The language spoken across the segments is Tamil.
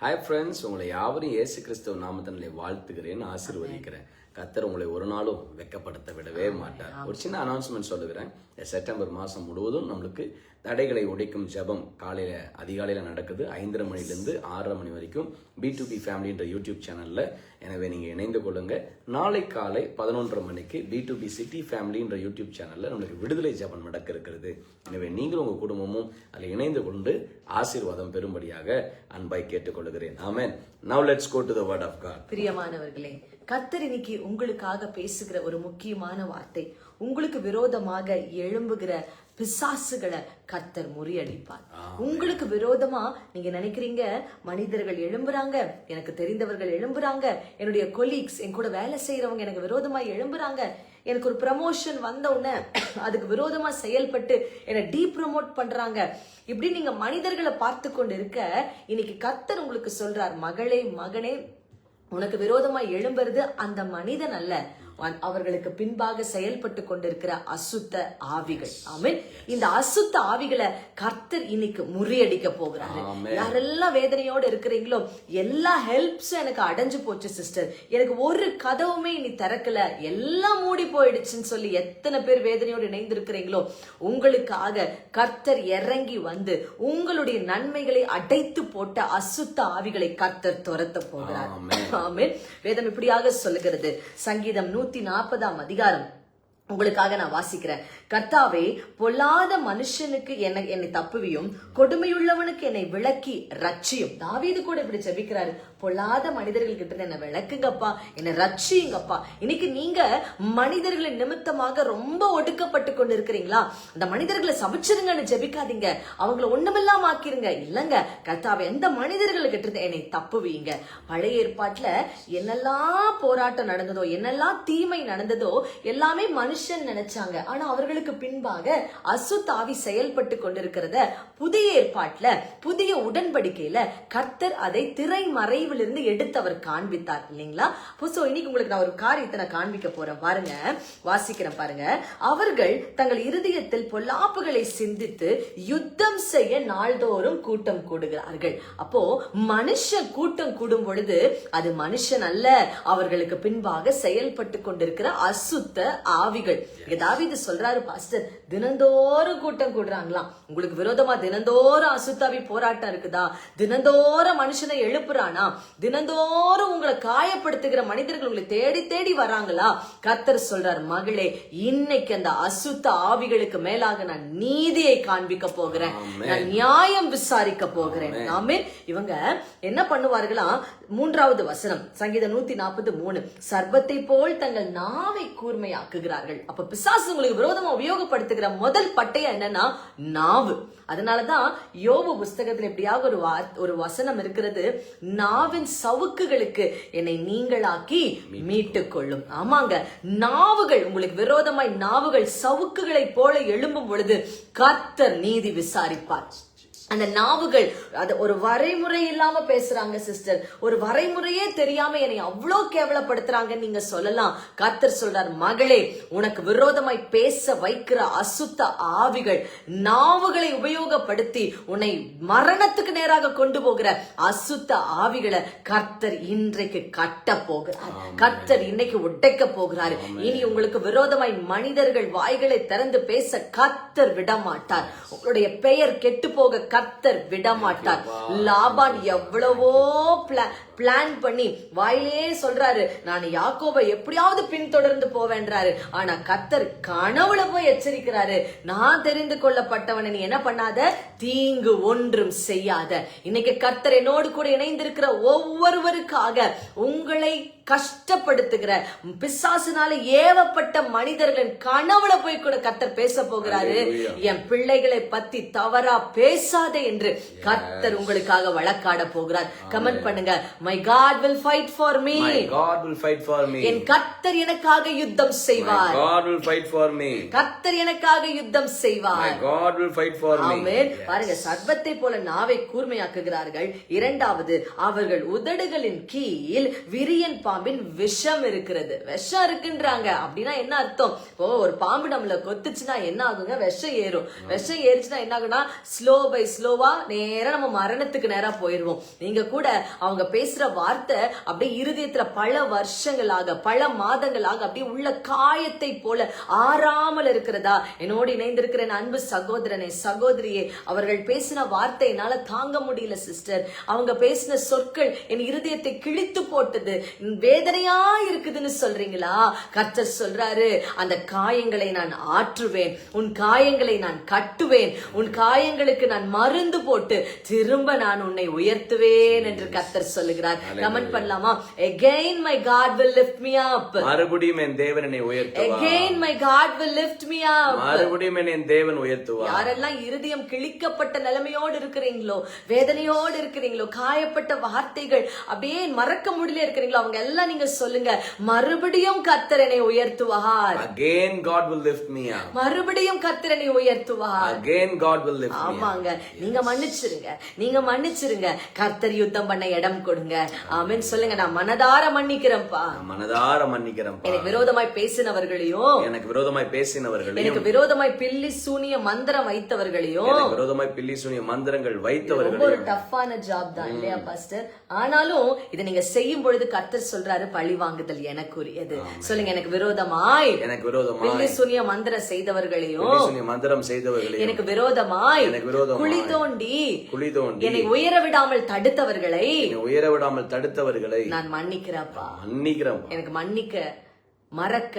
ஹாய் ஃப்ரெண்ட்ஸ் உங்களை யாவரும் இயேசு கிறிஸ்துவ நாமத்தினை வாழ்த்துகிறேன் ஆசீர்வதிக்கிறேன். கத்தர் உங்களை ஒரு நாளும் வெட்கப்படுத்த விடவே மாட்டார். ஒரு சின்ன அனௌன்ஸ்மெண்ட் சொல்லுகிறேன். செப்டம்பர் மாதம் முழுவதும் நம்மளுக்கு தடைகளை உடைக்கும் ஜெபம் காலையில் அதிகாலையில் நடக்குது. ஐந்தரை மணிலேருந்து ஆறரை மணி வரைக்கும் பி டு பி ஃபேமிலின்ற யூடியூப் சேனலில் எனவே நீங்கள் இணைந்து கொள்ளுங்க. நாளை காலை பதினொன்றரை மணிக்கு பி டு பி சிட்டி ஃபேமிலின்ற யூடியூப் சேனலில் நம்மளுக்கு விடுதலை ஜெபம் நடக்க இருக்கிறது. எனவே நீங்களும் உங்கள் குடும்பமும் அதில் இணைந்து கொண்டு ஆசீர்வாதம் பெறும்படியாக அன்பாய் கேட்டுக்கொள்கிறேன். ஆமேன். Now let's go to the word of God பிரியமானவர்களே கத்தர் இன்னைக்கு உங்களுக்காக பேசுகிற ஒரு முக்கியமான வார்த்தை. உங்களுக்கு விரோதமாக எழும்புகிற பிசாசுகளை கத்தர் முறியடிப்பார். உங்களுக்கு விரோதமா நீங்க நினைக்கிறீங்க மனிதர்கள் எழும்புறாங்க எனக்கு தெரிந்தவர்கள் எழும்புறாங்க என்னுடைய கொலீக்ஸ் என் கூட வேலை செய்யறவங்க எனக்கு விரோதமா எழும்புறாங்க எனக்கு ஒரு ப்ரமோஷன் வந்த உடனே அதுக்கு விரோதமா செயல்பட்டு என்னை டீ ப்ரமோட் பண்றாங்க. இப்படி நீங்க மனிதர்களை பார்த்து கொண்டு இருக்க இன்னைக்கு கத்தர் உங்களுக்கு சொல்றார் மகளே மகனே உனக்கு விரோதமா எழும்புறது அந்த மனிதன் அல்ல அவர்களுக்கு பின்பாக செயல்பட்டு கொண்டிருக்கிற அசுத்த ஆவிகள். ஆமென். இந்த அசுத்த ஆவிகளை கர்த்தர் இன்னைக்கு முறியடிக்க போகிறாரு. யாரெல்லாம் வேதனையோட இருக்கிறீங்களோ எல்லா ஹெல்ப்ஸும் எனக்கு அடைஞ்சு போச்சு சிஸ்டர் எனக்கு ஒரு கதவுமே இனி திறக்கல. எல்லாம் மூடி போயிடுச்சுன்னு சொல்லி எத்தனை பேர் வேதனையோடு இணைந்திருக்கிறீங்களோ உங்களுக்காக கர்த்தர் இறங்கி வந்து உங்களுடைய நன்மைகளை அடைத்து போட்ட அசுத்த ஆவிகளை கர்த்தர் துரத்த போகிறார். ஆமென். ஆமென். வேதம் இப்படியாக சொல்லுகிறது. சங்கீதம் நூத்தி நூத்தி நாற்பதாம் அதிகாரம். உங்களுக்காக நான் வாசிக்கிறேன். கர்த்தாவே பொல்லாத மனுஷனுக்கு என்னை என்னை தப்புவியும் கொடுமையுள்ளவனுக்கு என்னை விளக்கி ரட்சியும் தாவீது கூட இப்படி ஜெபிக்கிறாரு. பொல்லாத மனிதர்கள் கிட்ட என்னை விளக்குங்கப்பா என்னை ரட்சியுங்கப்பா இன்னைக்கு நீங்க மனிதர்களின் நிமித்தமாக ரொம்ப ஒடுக்கப்பட்டு கொண்டு இருக்கிறீங்களா அந்த மனிதர்களை சபிச்சிருங்கன்னு ஜெபிக்காதீங்க. அவங்கள ஒண்ணுமில்லாம ஆக்கிருங்க இல்லங்க கர்த்தாவே எந்த மனிதர்கள் கிட்ட இருந்து என்னை தப்புவீங்க பழைய ஏற்பாட்டுல என்னெல்லாம் போராட்டம் நடந்ததோ என்னெல்லாம் தீமை நடந்ததோ எல்லாமே மனுஷன் நினைச்சாங்க. ஆனா அவர்கள் அவர்களுக்கு பின்பாக அசுத்தாவி செயல்பட்டு கொண்டிருக்கிறத புதிய ஏற்பாட்டில் புதிய உடன்படிக்கையில கர்த்தர் அதை திரை மறைவிலிருந்து எடுத்து அவர் காண்பித்தார் இல்லைங்களா? புசோ இன்னைக்கு உங்களுக்கு நான் ஒரு காரியத்தை நான் காண்பிக்க போறேன். பாருங்க வாசிக்கிறேன் பாருங்க. அவர்கள் தங்கள் இருதயத்தில் பொல்லாப்புகளை சிந்தித்து யுத்தம் செய்ய நாள்தோறும் கூட்டம் கூடுகிறார்கள். அப்போ மனுஷ கூட்டம் கூடும் பொழுது அது மனுஷன் அல்ல அவர்களுக்கு பின்பாக செயல்பட்டு கொண்டிருக்கிற அசுத்த ஆவிகள். இங்க சொல்றாரு பாஸ்டர் தினந்தோறும் கூட்டம் கூடுறாங்களாம். உங்களுக்கு விரோதமா தினந்தோறும் அசுத்தாவி போராட்டம் இருக்குதா? தினந்தோறும் மனுஷனை எழுப்புறானா? தினந்தோறும் உங்களை காயப்படுத்துகிற மனிதர்கள் உங்களை தேடி தேடி வராங்களா? கர்த்தர் சொல்றார் மகளே இன்னைக்கு அந்த அசுத்த ஆவிகளுக்கு மேலாக நான் நீதியை காண்பிக்க போகிறேன். நான் நியாயம் விசாரிக்க போகிறேன். ஆமென். இவங்க என்ன பண்ணுவார்களாம் மூன்றாவது வசனம் சங்கீதம் நூத்தி நாற்பது மூணு. சர்பத்தை போல் தங்கள் நாவை கூர்மையாக்குகிறார்கள். அப்ப பிசாசு உங்களுக்கு விரோதமா உபயோகப்படுத்துகிற முதல் பட்டயம் என்னன்னா நாவு. அதனாலதான் யோபு புஸ்தகத்துல எப்படியாக ஒரு ஒரு வசனம் இருக்கிறது நாவின் சவுக்குகளுக்கு என்னை நீங்களாக்கி மீட்டுக் கொள்ளும் ஆமாங்க நாவுகள் உங்களுக்கு விரோதமாய் நாவுகள் சவுக்குகளை போல எழும்பும் பொழுது கர்த்தர் நீதி விசாரிப்பார். அந்த நாவுகள் அது ஒரு வரைமுறை இல்லாம பேசுறாங்க சிஸ்டர் ஒரு வரைமுறையே தெரியாம என்னை அவ்வளோ கேவலப்படுத்துறாங்கன்னு நீங்க சொல்லலாம். கர்த்தர் சொல்றார் மகளே உனக்கு விரோதமாய் பேச வைக்கிற அசுத்த ஆவிகள் நாவுகளை உபயோகப்படுத்தி உன்னை மரணத்துக்கு நேராக கொண்டு போகிற அசுத்த ஆவிகளை கர்த்தர் இன்றைக்கு கட்ட போகிறார். கர்த்தர் இன்னைக்கு உடைக்க போகிறார். இனி உங்களுக்கு விரோதமாய் மனிதர்கள் வாய்களை திறந்து பேச கர்த்தர் விட மாட்டார் உங்களுடைய பெயர் கெட்டு போக கர்த்தர் விட மாட்டார் லாபான் எவ்வளவோ பிளான் பண்ணி வாயிலே சொல்றாரு. நான் யாக்கோபை எப்படியாவது பின்தொடர்ந்து போவேன்றாரு. ஆனா கர்த்தர் கனவுல போய் எச்சரிக்கிறாரு. நான் தெரிந்து கொள்ளப்பட்டவனை நீ என்ன பண்ணாத? தீங்கு ஒன்றும் செய்யாத. இன்னைக்கு கர்த்தர் என்னோடு கூட இணைந்திருக்கிற ஒவ்வொருவருக்காக உங்களை கஷ்டப்படுத்துகிற பிசாசினால ஏவப்பட்ட மனிதர்களின் கனவுல போய் கூட கர்த்தர் பேச போகிறாரு. என் பிள்ளைகளை பத்தி தவறா பேசாதே என்று கர்த்தர் உங்களுக்காக வழக்காட போகிறார். கமெண்ட் பண்ணுங்க. My God will fight for me My God will fight for me. என் கர்த்தர் எனக்காக யுத்தம் செய்வார். God will fight for me. கர்த்தர் எனக்காக யுத்தம் My செய்வார் God will fight for me. Amen. Yes. பாருங்க சர்பத்தை போல நாவை கூர்மையாக்குகிறார்கள். இரண்டாவது அவர்கள் உதடுகளின் கீழ் விரியன் பாம்பு பாம்பின் விஷம் இருக்கிறது. விஷம் இருக்குன்றாங்க. அப்படின்னா என்ன அர்த்தம்? இப்போ ஒரு பாம்பு நம்மள கொத்துச்சுன்னா என்ன ஆகுங்க? விஷம் ஏறும். விஷம் ஏறிச்சுன்னா என்ன ஆகும்னா ஸ்லோ பை ஸ்லோவா நேரா நம்ம மரணத்துக்கு நேரா போயிருவோம். நீங்க கூட அவங்க பேசுற வார்த்தை அப்படியே இருதயத்துல பல வருஷங்களாக பல மாதங்களாக அப்படியே உள்ள காயத்தை போல ஆறாமல் இருக்கிறதா? என்னோடு இணைந்திருக்கிற அன்பு சகோதரனே சகோதரியே அவர்கள் பேசின வார்த்தை என்னால தாங்க முடியல சிஸ்டர். அவங்க பேசின சொற்கள் என் இருதயத்தை கிழித்து போட்டது. வேதனையா இருக்குதுன்னு சொல்றீங்களா? கர்த்தர் சொல்றாரு அந்த காயங்களை நான் ஆற்றுவேன் உன் காயங்களை நான் கட்டுவேன் உன் காயங்களுக்கு நான் மருந்து போட்டு திரும்ப நான் உன்னை உயர்த்துவேன் என்று கர்த்தர் சொல்லுகிறார். கமெண்ட் பண்ணலாமா again my god will lift me up. மறுபடியும் என் தேவன் என்னை உயர்த்துவார். Again my god will lift me up. மறுபடியும் என் தேவன் உயர்த்துவார். யாரெல்லாம் இருதயம் கிழிக்கப்பட்ட நிலைமையோடு இருக்கிறீங்களோ வேதனையோடு இருக்கிறீங்களோ காயப்பட்ட வார்த்தைகள் அப்படியே மறக்க முடியல இருக்கிறீங்களோ அவங்க எல்லாம் நீங்க சொல்லுங்க. மறுபடியும் கர்த்தரனை உயர்த்துவார். Again God will lift me up. மறுபடியும் கர்த்தரனை உயர்த்துவார். Again God will lift me up. ஆமாங்க. நீங்க மன்னிச்சிருங்க. நீங்க மன்னிச்சிருங்க. கர்த்தர் யுத்தம் பண்ண இடம் கொடுங்க. ஆமென். சொல்லுங்க நான் மனதார மன்னிக்கிறேன்ப்பா. மனதார மன்னிக்கிறேன்ப்பா. எனக்கு விரோதமாய் பேசினவர்களையும் எனக்கு விரோதமாய் பேசினவர்களையும் எனக்கு விரோதமாய் பில்லி சூனிய மந்திரம் வைத்தவர்களையும் எனக்கு விரோதமாய் பில்லி சூனிய மந்திரங்கள் ரொம்ப வைத்தவர்களையும் ஒரு டஃப்பான ஜாப் தான் இல்லையா பாஸ்டர் ஆனாலும் இதை நீங்க செய்யும் பொழுது கர்த்தர் சொல்றாரு பழி வாங்குதல் எனக்குரியது. சொல்லுங்க எனக்கு விரோதமாய் எனக்கு விரோதமாய் பில்லி சூனிய மந்திரம் செய்தவர்களையும் மந்திரம் செய்தவர்களையும் எனக்கு விரோதமாய் எனக்கு விரோதமாய் குழி தோண்டி குழி தோண்டி என்னை உயர விடாமல் தடுத்தவர்களை உயர விடாமல் தடுத்தவர்களை நான் மன்னிக்கிறப்பா மன்னிக்கிறேன் எனக்கு மன்னிக்க மறக்க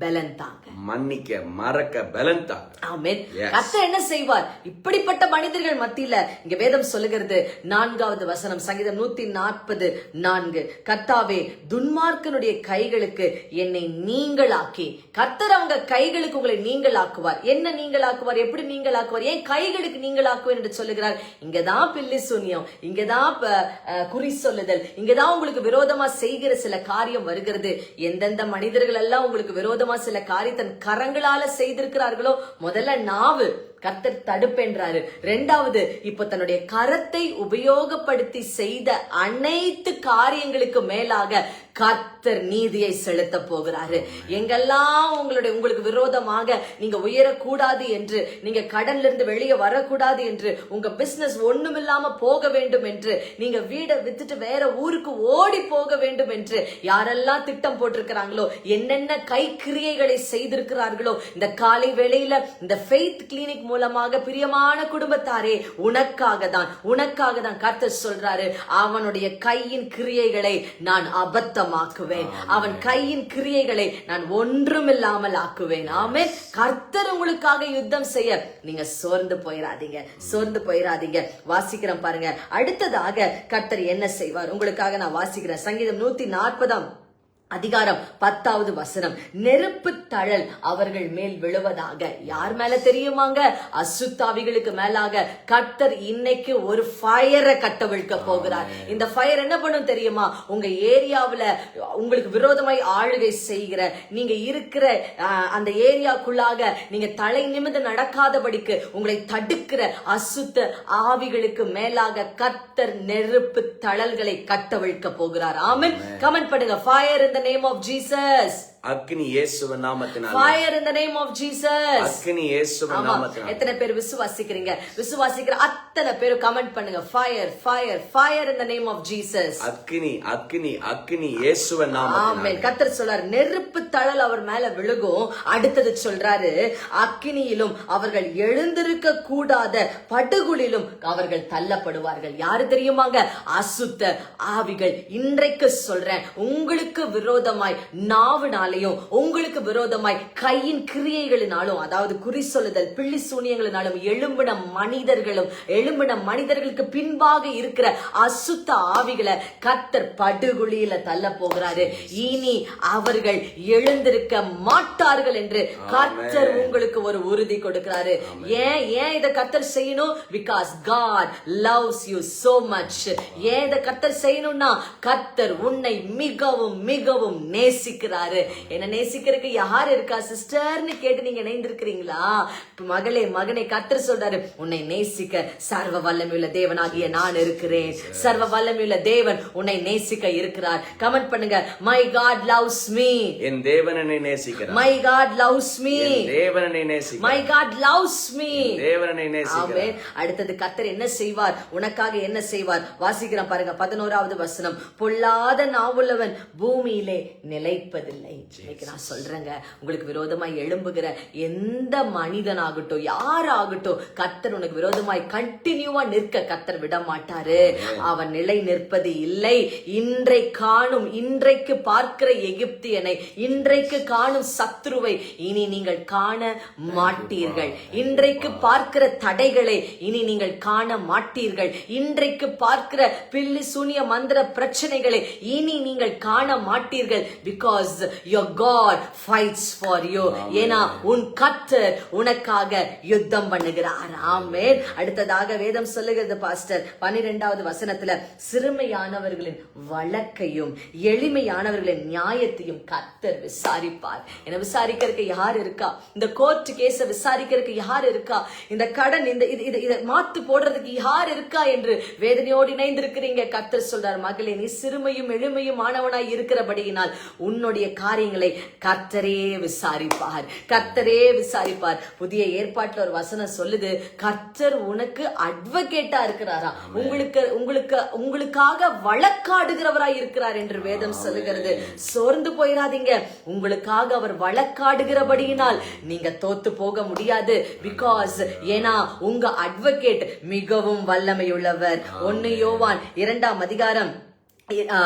பலன் தாங்க மன்னிக்க மறக்க பலன் தாங்க ஆமென். Yes. கர்த்தர் என்ன செய்வார்? இப்படிப்பட்ட மனிதர்கள் மத்தியில இங்க வேதம் சொல்லுகிறது நான்காவது வசனம் சங்கீதம் நூத்தி நாற்பது நான்கு. கர்த்தாவே துன்மார்க்கனுடைய கைகளுக்கு என்னை நீங்களாக்கி கர்த்தர் அவங்க கைகளுக்கு உங்களை நீங்களாக்குவார். என்ன நீங்களாக்குவார்? எப்படி நீங்களாக்குவார்? ஏன் கைகளுக்கு நீங்களாக்குவார் என்று சொல்லுகிறார்? இங்கதான் பில்லி சூனியம் இங்கதான் குறி சொல்லுதல் இங்கதான் உங்களுக்கு விரோதமா செய்கிற சில காரியம் வருகிறது. எந்தெந்த மனிதர்கள் எல்லாம் உங்களுக்கு விரோதமா சில காரியத்தன் கரங்களால செய்திருக்கிறார்களோ? முதல்ல நாவு. கர்த்தர் தடுப்பென்றாரு. ரெண்டாவது இப்ப தன்னுடைய கரத்தை உபயோகப்படுத்தி செய்த அனைத்து காரியங்களுக்கு மேலாக கர்த்தர் நீதியை செலுத்த போகிறாரு. எங்கெல்லாம் உங்களுடைய உங்களுக்கு விரோதமாக நீங்க உயரக்கூடாது என்று நீங்க கடன்ல இருந்து வெளியே வரக்கூடாது என்று உங்க பிசினஸ் ஒண்ணுமில்லாம போக வேண்டும் என்று நீங்க வீடை வித்துட்டு வேற ஊருக்கு ஓடி போக வேண்டும் என்று யாரெல்லாம் திட்டம் போட்டிருக்கிறாங்களோ என்னென்ன கை கிரியைகளை செய்திருக்கிறார்களோ இந்த காலை வேளையில இந்த ஃபெய்த் கிளினிக் மூலமாக பிரியமான குடும்பத்தாரே உனக்காக தான் உனக்காக தான் கர்த்தர் சொல்றாரு அவனுடைய கையின் கிரியைகளை நான் அபத்தமாக்குவேன். அவன் கையின் கிரியைகளை நான் ஒன்றுமில்லாமல் ஆக்குவேன். ஆமே கர்த்தர் உங்களுக்காக யுத்தம் செய்ய நீங்க சோர்ந்து போயிடாதீங்க சோர்ந்து போயிடாதீங்க வாசிக்கிறேன் பாருங்க. அடுத்ததாக கர்த்தர் என்ன செய்வார்? உங்களுக்காக நான் வாசிக்கிறேன். சங்கீதம் நூத்தி நாற்பதாம் அதிகாரம் பத்தாவது வசனம். நெருப்பு தழல் அவர்கள் மேல் விழுவதாக. யார் மேல தெரியுமாங்க? அசுத்தாவிகளுக்கு மேலாக. கர்த்தர் இன்னைக்கு ஒரு ஃபயரை கட்டவிழ்க்க போகிறார். இந்த ஃபயர் என்ன பண்ணும் தெரியுமா? உங்க ஏரியாவுல உங்களுக்கு விரோதமாய் ஆளுகை செய்கிற நீங்க இருக்கிற அந்த ஏரியாக்குள்ளாக நீங்க தலை நிமிர்ந்து நடக்காதபடிக்கு உங்களை தடுக்கிற அசுத்த ஆவிகளுக்கு மேலாக கர்த்தர் நெருப்பு தழல்களை கட்டவிழ்க்க போகிறார். ஆமென். கமெண்ட் பண்ணுங்க. Fire in the name of Jesus அக்னி இயேசுவின் நாமத்தினால். Fire in the name of Jesus. அக்னி இயேசுவின் நாமத்தினால். எத்தனை பேர் விசுவாசிக்கிறீங்க? விசுவாசிக்கிற அத்தனை பேரும் கமெண்ட் பண்ணுங்க. Fire fire fire in the name of Jesus. அக்னி அக்னி அக்னி இயேசுவின் நாமத்தினால். ஆமென். கத்தர் சொல்றாரு நெருப்பு தழல் அவர் மேல விழுகும். அடுத்தது சொல்றாரு அக்கினியிலும் அவர்கள் எழுந்திருக்க கூடாத படுகுழிலும் அவர்கள் தள்ளப்படுவார்கள். யாரு தெரியுமாங்க? அசுத்த ஆவிகள். இன்றைக்கு சொல்றேன் உங்களுக்கு விரோதமாய் நாவினாலையும் உங்களுக்கு விரோதமாய் கையின் கிரியைகளினாலும் அதாவது குறி சொல்லுதல் பிள்ளி சூனியங்களினாலும் எழும்பின மனிதர்களும் எழும்பின மனிதர்களுக்கு பின்பாக இருக்கிற அசுத்த ஆவிகளை கத்தர் படுகுழியில தள்ள போகிறாரு. இனி அவர்கள் எழுந்திருக்க மாட்டார்கள் என்று கர்த்தர் உங்களுக்கு ஒரு உறுதி கொடுக்கிறாரு. ஏன் ஏன் இதை கர்த்தர் செய்யணும்? Because God loves you so much ஏன் இதை கர்த்தர் செய்யணும்னா கர்த்தர் உன்னை மிகவும் மிகவும் நேசிக்கிறாரு. என்ன நேசிக்கிறதுக்கு யார் இருக்கா சிஸ்டர்னு கேட்டு நீங்க இணைந்திருக்கிறீங்களா? மகளே மகனை கத்தர் சொல்றாரு உன்னை நேசிக்க சர்வ வல்லமையுள்ள தேவனாகிய நான் இருக்கிறேன். சர்வ வல்லமையுள்ள தேவன் உன்னை நேசிக்க இருக்கிறார். கமெண்ட் பண்ணுங்க மை காட் லவ்ஸ் மீ என் தேவன் என்னை நேசிக்கிறார். மை காட் லவ்ஸ் மீ தேவன் என்னை நேசிக்கிறார். மை காட் லவ்ஸ் மீ தேவன் என்னை நேசிக்கிறார். அடுத்தது கத்தர் என்ன செய்வார்? உனக்காக என்ன செய்வார்? வாசிக்கிறோம் பாருங்க பதினோராவது வசனம். பொல்லாத நாவுள்ளவன் பூமியிலே நிலைப்பதில்லை. இன்னைக்கு நான் சொல்றேங்க உங்களுக்கு விரோதமாய் எழும்புகிற எந்த மனிதனாகட்டும் யாராகட்டும் கத்தர் உனக்கு விரோதமாய் கண்டினியூவா நிற்க கத்தர் விட மாட்டாரு அவன் நிலை நிற்பது இல்லை. இன்றை காணும் இன்றைக்கு பார்க்கிற எகிப்தியனை இன்றைக்கு காணும் சத்ருவை இனி நீங்கள் காண மாட்டீர்கள். இன்றைக்கு பார்க்கிற தடைகளை இனி நீங்கள் காண மாட்டீர்கள். இன்றைக்கு பார்க்கிற பில்லி சூனிய மந்திர பிரச்சனைகளை இனி நீங்கள் காண மாட்டீர்கள். Because your God fights for you. ஏன்னா உன் கர்த்தர் உனக்காக யுத்தம் பண்ணுகிறார். ஆமென். அடுத்ததாக வேதம் சொல்லுகிறது பாஸ்டர். பன்னிரெண்டாவது வசனத்துல சிறுமையானவர்களின் வழக்கையும் எளிமையானவர்களின் நியாயத்தையும் கர்த்தர் விசாரிப்பார். என விசாரிக்கிறதுக்கு யார் இருக்கா? இந்த கோர்ட் கேஸ விசாரிக்கிறதுக்கு யார் இருக்கா? இந்த கடன் இந்த இது மாத்து போடுறதுக்கு யார் இருக்கா என்று வேதனையோடு இணைந்திருக்கிறீங்க. கர்த்தர் சொல்றார் மகளே நீ சிறுமையும் எளிமையும் ஆனவனாய் இருக்கிறபடியினால் உன்னுடைய காரியங்களை கர்த்தரே விசாரிப்பார். கர்த்தரே விசாரிப்பார். புதிய ஏற்பாட்டுல ஒரு வசனம் சொல்லுது கர்த்தர் உனக்கு அட்வொகேட்டா இருக்கிறாரா? உங்களுக்கு உங்களுக்கு உங்களுக்காக வழக்காடுகிறவராய் இருக்கிறார் என்று வேதம் சொல்லுகிறது. சோர்ந்து போயிடாதீங்க உங்களுக்காக அவர் வழக்காடுகிறபடியினால் நீங்க தோத்து போக முடியாது. பிகாஸ் ஏன்னா உங்க அட்வொகேட் மிகவும் வல்லமையுள்ளவர். ஒன்னு யோவான் இரண்டாம் அதிகாரம்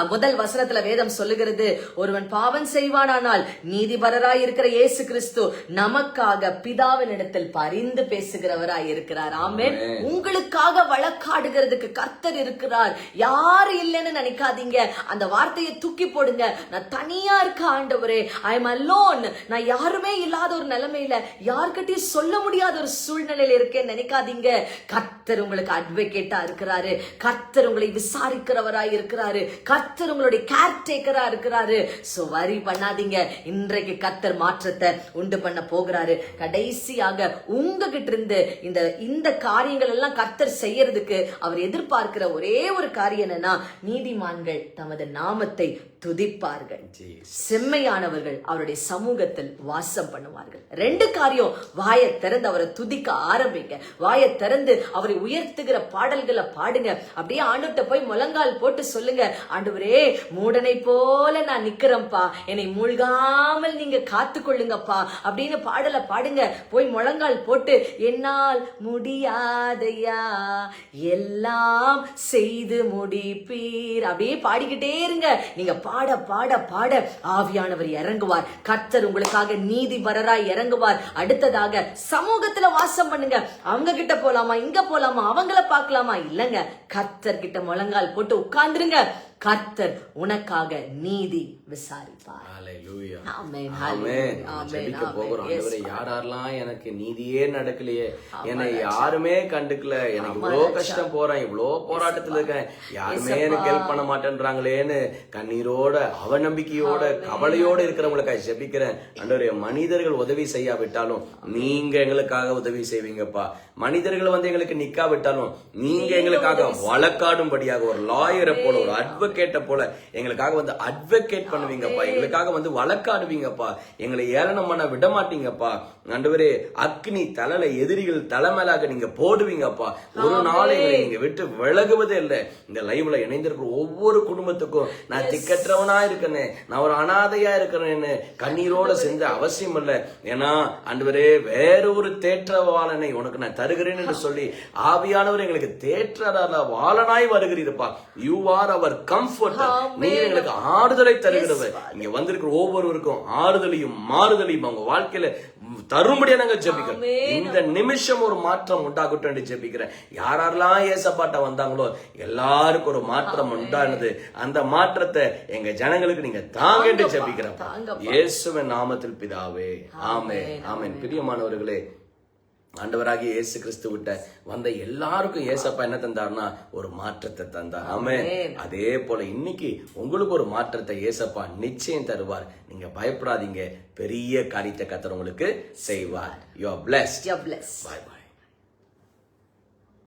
முதல் வசனத்துல வேதம் சொல்லுகிறது ஒருவன் பாவம் செய்வானானால் நீதிபரராய் இருக்கிற இயேசு கிறிஸ்து நமக்காக பிதாவினிடத்தில் பரிந்து பேசுகிறவராய் இருக்கிறார். ஆமென். உங்களுக்காக வழக்காடுகிறதுக்கு கர்த்தர் இருக்கிறார். யாரு இல்லைன்னு நினைக்காதீங்க. அந்த வார்த்தையை தூக்கி போடுங்க. நான் தனியா இருக்க ஆண்டவரே. ஐ எம் அலோன் நான் யாருமே இல்லாத ஒரு நிலைமையில யார்கிட்டயும் சொல்ல முடியாத ஒரு சூழ்நிலையில இருக்கேன்னு நினைக்காதீங்க. கர்த்தர் உங்களுக்கு அட்வொகேட்டா இருக்கிறாரு. கர்த்தர் உங்களை விசாரிக்கிறவராய் இருக்கிறாரு. கத்தர் உங்களுடைய கேர் டேக்கரா இருக்கிறாரு. சோ வரி பண்ணாதீங்க. இன்றைக்கு கத்தர் மாற்றத்தை உண்டு பண்ண போகிறாரு. கடைசியாக உங்ககிட்ட இருந்து இந்த இந்த காரியங்கள் எல்லாம் கத்தர் செய்யறதுக்கு அவர் எதிர்பார்க்கிற ஒரே ஒரு காரியம் என்னன்னா நீதிமான்கள் தமது நாமத்தை துதிப்பார்கள். செம்மையானவர்கள் அவருடைய சமூகத்தில் வாசம் பண்ணுவார்கள். ரெண்டு காரியம் வாயை திறந்து அவரை துதிக்க ஆரம்பிங்க. வாயை திறந்து அவரை உயர்த்துகிற பாடல்களை பாடுங்க. அப்படியே ஆண்டுகிட்ட போய் முழங்கால் போட்டு சொல்லுங்க. ஆண்டவரே மூடனை போல நான் நிக்கிறேன்ப்பா. என்னை மூழ்காமல் நீங்க காத்து கொள்ளுங்கப்பா அப்படின்னு பாடலை பாடுங்க. போய் முழங்கால் போட்டு என்னால் முடியாதையா? எல்லாம் செய்து முடிப்பீர். அப்படியே பாடிக்கிட்டே இருங்க. நீங்க பாட பாட பாட ஆவியானவர் இறங்குவார். கர்த்தர் உங்களுக்காக நீதிபரராய் இறங்குவார். அடுத்ததாக சமூகத்துல வாசம் பண்ணுங்க. அவங்க கிட்ட போலாமா இங்க போலாமா அவங்கள பார்க்கலாமா? இல்லங்க. கர்த்தர் கிட்ட முழங்கால் போட்டு உட்கார்ந்துருங்க. கர்த்தர் உனக்காக நீதி விசாரிப்பார். யாரெல்லாம் எனக்கு நீதியே நடக்கலையே? என்னை யாருமே கண்டுக்கல. எனக்கு இவ்வளோ கஷ்டம் போறேன் இவ்வளோ போராட்டத்துல இருக்கேன். யாருமே எனக்கு ஹெல்ப் பண்ண மாட்டேன்றாங்களேன்னு கண்ணீரோட அவநம்பிக்கையோட கவலையோட இருக்கிறவங்களுக்காக ஜெபிக்கிறேன். ஆண்டவரே மனிதர்கள் உதவி செய்யாவிட்டாலும் நீங்க எங்களுக்காக உதவி செய்வீங்கப்பா. மனிதர்கள் வந்து எங்களுக்கு நிக்காவிட்டாலும் நீங்க எங்களுக்காக வழக்காடும்படியாக ஒரு லாயரை போல ஒரு அட்வொகேட்டை போல எங்களுக்காக வந்து அட்வொகேட் பண்ணுவீங்கப்பா எங்களுக்காக வந்து வழக்காடுவீங்கப்பா. எங்களை ஏளனம் பண்ண விட மாட்டீங்கப்பா ஆண்டவரே அக்னி தலைல எதிரிகள் தலைமையிலாக நீங்க போடுவீங்கப்பா. ஒரு நாள் நீங்க விட்டு விலகுவதே இல்லை. இந்த லைவ்ல இணைந்திருக்கிற ஒவ்வொரு குடும்பத்துக்கும் நான் திக்கற்றவனா இருக்கனே. நான் ஒரு அனாதையா இருக்கிறேன்னு கண்ணீரோட செஞ்ச அவசியம் இல்லை. ஏன்னா ஆண்டவரே வேற ஒரு தேற்றவாளனை உனக்கு நான் தருகிறேன் என்று சொல்லி ஆவியானவர் எங்களுக்கு தேற்றரால வாழனாய் வருகிறீர்ப்பா. யூ ஆர் அவர் கம்ஃபர்ட் நீர் எங்களுக்கு ஆறுதலை தருகிறவர் இங்க வந்திருக்கிற ஒவ்வொருவருக்கும் ஆறுதலையும் மாறுதலையும் அவங்க வாழ்க்கையில தரும்படியா நாங்க ஜெபிக்கிறோம். இந்த நிமிஷம் ஒரு மாற்றம் உண்டாகட்டும் ஜெபிக்கிறேன். யாரெல்லாம் ஏசப்பாட்ட வந்தாங்களோ எல்லாருக்கும் ஒரு மாற்றம் உண்டானது. அந்த மாற்றத்தை எங்க ஜனங்களுக்கு நீங்க தாங்க என்று. இயேசுவின் நாமத்தில் பிதாவே. ஆமென். ஆமென். பிரியமானவர்களே ஆண்டவராகிய இயேசு கிறிஸ்து விட்ட வந்த எல்லாருக்கும் ஏசப்பா என்ன தந்தார்னா ஒரு மாற்றத்தை தந்தார். ஆமே அதே போல இன்னைக்கு உங்களுக்கு ஒரு மாற்றத்தை ஏசப்பா நிச்சயம் தருவார். நீங்க பயப்படாதீங்க. பெரிய காரியத்தை கத்தர் உங்களுக்கு செய்வார். You are God bless. Bye bye